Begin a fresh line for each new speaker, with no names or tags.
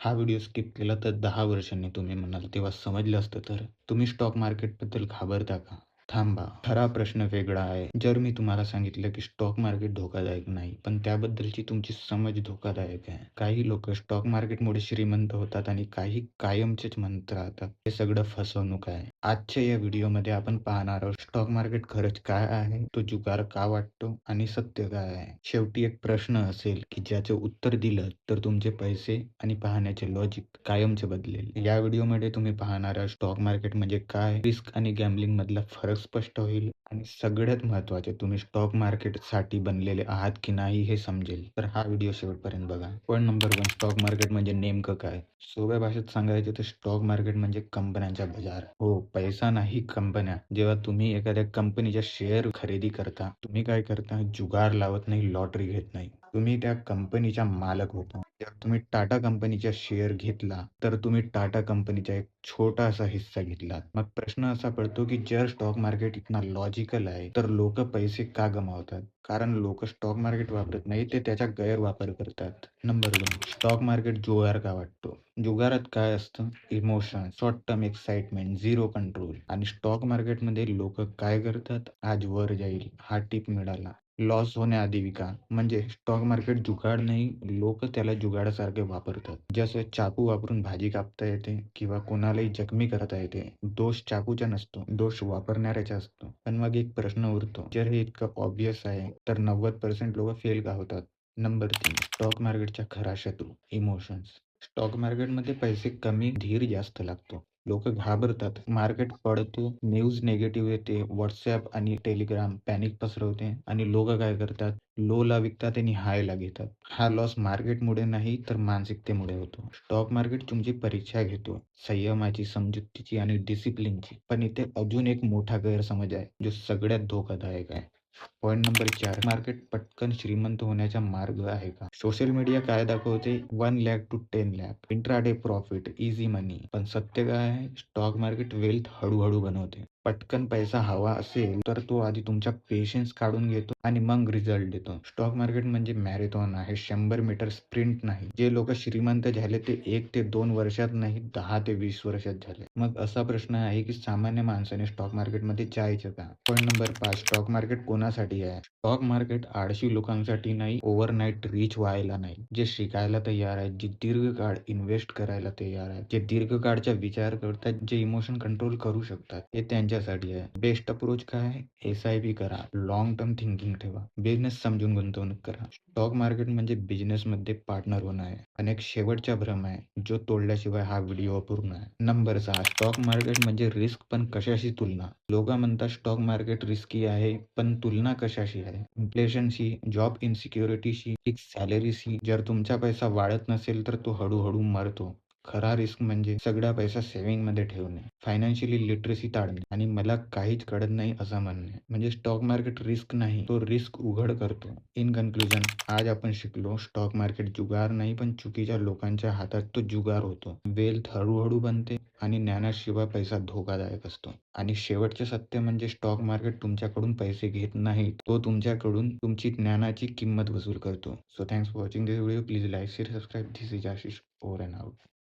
हा video skip केला तर दहा वर्षांनी तुम्ही म्हणाल तेव्हा समजलं असतं. तर तुम्ही स्टॉक मार्केटबद्दल घाबरता का? थांबा. खरा प्रश्न वेगळा आहे. जर मी तुम्हाला सांगितलं की स्टॉक मार्केट धोकादायक नाही पण त्याबद्दलची तुमची समज धोकादायक आहे. काही लोक स्टॉक मार्केटमुळे श्रीमंत होतात आणि काही कायमचेच म्हणत राहतात. हे सगळं फसवणूक आहे. आजच्या या व्हिडिओमध्ये आपण पाहणार आहोत स्टॉक मार्केट खरंच काय आहे तो जुगार का वाटतो आणि सत्य काय आहे? शेवटी एक प्रश्न असेल की ज्याचे उत्तर दिलं तर तुमचे पैसे आणि पाहण्याचे लॉजिक कायमचे बदलेल. या व्हिडिओमध्ये तुम्ही पाहणार स्टॉक मार्केट म्हणजे काय? रिस्क आणि गॅमलिंग मधला फरक स्पष्ट होईल आणि सगळ्यात महत्त्वाचे तुम्ही स्टॉक मार्केटसाठी बनलेले आहात की नाही हे समजेल. तर हा व्हिडिओ शेवटपर्यंत बघा. Point number one stock market म्हणजे नेमकं काय? सोप्या भाषेत सांगायचे तर स्टॉक मार्केट म्हणजे कंपन्यांचा बाजार. हो पैसा नाही कंपन्या. जेव्हा तुम्ही एखाद्या कंपनीच्या शेअर खरेदी करता तुम्ही काय करता? जुगार लावत नाही लॉटरी घेत नाही. तुम्ही त्या कंपनीच्या मालक होता. जर तुम्ही टाटा कंपनीच्या शेअर घेतला तर तुम्ही टाटा कंपनीचा एक छोटासा हिस्सा घेतला मग प्रश्न असा पडतो की जर स्टॉक मार्केट इतना लॉजिकल आहे तर लोक पैसे का गमावतात? कारण लोक स्टॉक मार्केट वापरत नाही ते त्याचा गैरवापर करतात. नंबर दोन स्टॉक मार्केट जुगार का वाटतो? जुगारात काय असतं? Emotion short term excitement zero control. आणि स्टॉक मार्केटमध्ये लोक काय करतात? आज वर जाईल हा टिप मिळाला. लॉस होण्याआधी विका. म्हणजे स्टॉक मार्केट जुगाड नाही लोक त्याला जुगाडासारखे वापरतात. जसं चाकू वापरून भाजी कापता येते किंवा कोणालाही जखमी करता येते दोष चाकूचा नसतो दोष वापरणाऱ्याचा असतो. पण मग एक प्रश्न उरतो जर हे इतकं ऑब्विस आहे तर नव्वद पर्सेंट लोक फेल का होतात? नंबर तीन स्टॉक मार्केटचा खरा शत्रू इमोशन्स स्टॉक मार्केटमध्ये पैसे कमी धीर जास्त लागतो. लोक घाबरतात. मार्केट पडतो न्यूज नेगेटिव्ह येते व्हॉट्सअप आणि टेलिग्राम पॅनिक पसरवते आणि लोक काय करतात? लो ला विकतात आणि हायला घेतात. हा लॉस मार्केटमुळे नाही तर मानसिकतेमुळे होतो. स्टॉक मार्केट तुमची परीक्षा घेतो संयमाची समजुतीची आणि डिसिप्लिनची पण इथे अजून एक मोठा गैरसमज आहे जो सगळ्यात धोकादायक आहे. पॉईंट नंबर चार. मार्केट पटकन श्रीमंत होण्याचा मार्ग आहे का? सोशल मीडिया काय दाखवते? One lakh to ten lakh intraday profit easy money पण सत्य काय? आहे स्टॉक मार्केट वेल्थ हळूहळू बनवते. पटकन पैसा हवा असेल तर तो आधी तुमच्या पेशन्स काढून घेतो आणि मग रिझल्ट देतो. स्टॉक मार्केट म्हणजे मॅरेथॉन आहे शंभर मीटर स्प्रिंट नाही. जे लोक श्रीमंत झाले ते एक ते दोन वर्षात नाही दहा ते वीस वर्षात झाले. मग असा प्रश्न आहे की सामान्य माणसाने स्टॉक मार्केटमध्ये जायचं का पॉईंट नंबर पाच स्टॉक मार्केट कोणासाठी आहे? स्टॉक मार्केट आळशी लोकांसाठी नाही ओव्हरनाईट रिच व्हायला नाही. जे शिकायला तयार आहेत जे दीर्घकाळ इन्व्हेस्ट करायला तयार आहेत जे दीर्घकाळचा विचार करतात जे इमोशन कंट्रोल करू शकतात हे त्यांच्यासाठी आहे. बेस्ट अप्रोच काय एस आय पी करा. लॉंग टर्म थिंकिंग ठेवा. बिझनेस समजून गुंतवणूक करा. स्टॉक मार्केट म्हणजे बिझनेस मध्ये पार्टनर होणं आहे. आणि एक शेवटचा भ्रम आहे जो तोडल्याशिवाय हा व्हिडिओ अपूर्ण आहे. नंबर सहा. स्टॉक मार्केट म्हणजे रिस्क पण कशाशी तुलना? लोक म्हणतात स्टॉक मार्केट रिस्की आहे पण तुलना कशाशी आहे? इन्फ्लेशनशी जॉब इन्सिक्युरिटीशी फिक्स सॅलरीशी जर तुमचा पैसा वाढत नसेल तर तो हळूहळू मरतो. खरा रिस्क म्हणजे सगळा पैसा सेव्हिंगमध्ये ठेवणे फायनान्शियली लिटरसी ताळणे आणि मला काहीच कळत नाही असं म्हणणे. म्हणजे स्टॉक मार्केट रिस्क नाही तो रिस्क उघड करतो. इन कन्क्लुजन आज आपण शिकलो स्टॉक मार्केट जुगार नाही पण चुकीच्या लोकांच्या हातात तो जुगार होतो. वेल्थ हळूहळू बनते आणि ज्ञानाशिवाय पैसा धोकादायक असतो. आणि शेवटचे सत्य म्हणजे स्टॉक मार्केट तुमच्याकडून पैसे घेत नाही तो तुमच्याकडून तुमची ज्ञानाची किंमत वसूल करतो. So thanks for watching this video please like share subscribe this is Ashish over and out